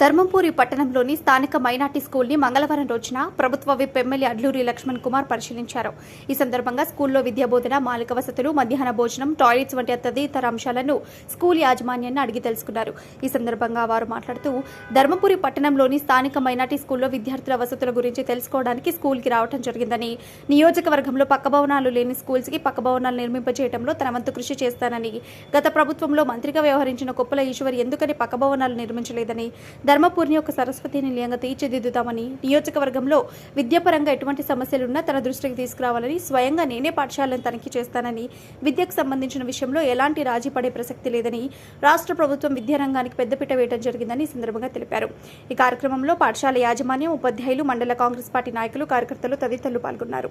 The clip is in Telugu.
ధర్మంపూరి పట్టణంలోని స్థానిక మైనార్టీ స్కూల్ని మంగళవారం రోజున ప్రభుత్వ విప్ ఎమ్మెల్యే అడ్లూరి లక్ష్మణ్ కుమార్ పరిశీలించారు. ఈ సందర్భంగా స్కూల్లో విద్యాబోధన మాలిక వసతులు మధ్యాహ్న భోజనం టాయిలెట్స్ వంటి తదితర అంశాలను స్కూల్ యాజమాన్యాన్ని అడిగి తెలుసుకున్నారు. ఈ సందర్భంగా వారు మాట్లాడుతూ ధర్మపురి పట్టణంలోని స్థానిక మైనార్టీ స్కూల్లో విద్యార్థుల వసతుల గురించి తెలుసుకోవడానికి స్కూల్కి రావడం జరిగిందని నియోజకవర్గంలో పక్క భవనాలు లేని స్కూల్స్కి పక్క భవనాలు నిర్మింపజేయడంలో తన వంతు కృషి చేస్తానని గత ప్రభుత్వంలో మంత్రిగా వ్యవహరించిన కొప్పుల ఈశ్వర్ ఎందుకని పక్క భవనాలు నిర్మించలేదని ధర్మపూర్ని ఒక సరస్వతి నిలయంగా తీర్చిదిద్దుతామని నియోజకవర్గంలో విద్యాపరంగా ఎటువంటి సమస్యలున్నా తన దృష్టికి తీసుకురావాలని స్వయంగా నేనే పాఠశాలను తనిఖీ చేస్తానని విద్యకు సంబంధించిన విషయంలో ఎలాంటి రాజీ పడే ప్రసక్తి లేదని రాష్ట్ర ప్రభుత్వం విద్యారంగానికి పెద్దపీట వేయడం జరిగిందని ఈ సందర్భంగా తెలిపారు. ఈ కార్యక్రమంలో పాఠశాల యాజమాన్యం ఉపాధ్యాయులు మండల కాంగ్రెస్ పార్టీ నాయకులు కార్యకర్తలు తదితరులు పాల్గొన్నారు.